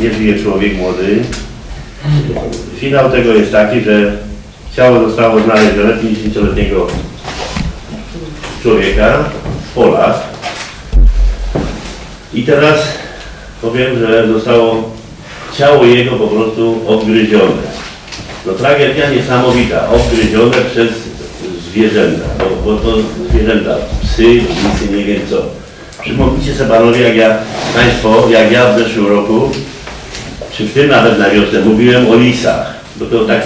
nie żyje człowiek młody. Finał tego jest taki, że ciało zostało znalezione 50-letniego człowieka w polach. I teraz powiem, że zostało ciało jego po prostu odgryzione. No tragedia niesamowita, odgryzione przez zwierzęta, bo, bo to zwierzęta, psy, lisy, nie wiem co. Przypomnijcie sobie panowie, jak ja, państwo, jak ja w zeszłym roku, czy w tym nawet na wiosnę, mówiłem o lisach, bo to tak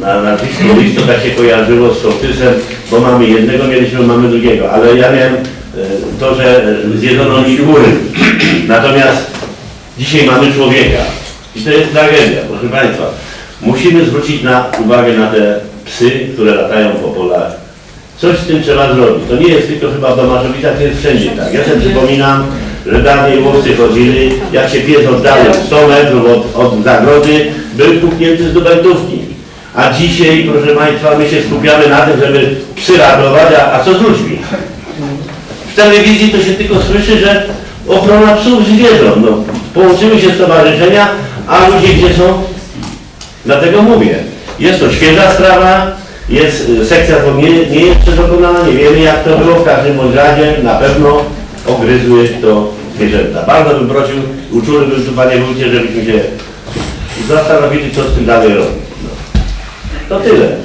na nazwisko lis to tak się kojarzyło z sołtysem, bo mamy jednego, mieliśmy, mamy drugiego, ale ja miałem e, to, że zjedzono mi kury. Natomiast dzisiaj mamy człowieka i to jest tragedia, proszę Państwa. Musimy zwrócić na, uwagę na te psy, które latają po polach. Coś z tym trzeba zrobić. To nie jest tylko chyba w Domaszowicach, to jest wszędzie tak. Ja sobie przypominam, że dawniej łowcy chodzili, jak się pies oddalił 100 metrów od, od zagrody, był puknięty z dubeltówki. A dzisiaj, proszę Państwa, my się skupiamy na tym, żeby psy ratować, a, a co z ludźmi? W telewizji to się tylko słyszy, że ochrona psów zwierząt. No, połączyły się stowarzyszenia, a ludzie gdzie są? Dlatego mówię, jest to świeża sprawa, jest y, sekcja nie, nie jest dokonana, nie wiemy jak to było, w każdym razie na pewno ogryzły to zwierzęta. Bardzo bym prosił, uczulibym tu Panie Wójcie, żebyśmy się zastanowili, co z tym dalej robić. No. To tyle.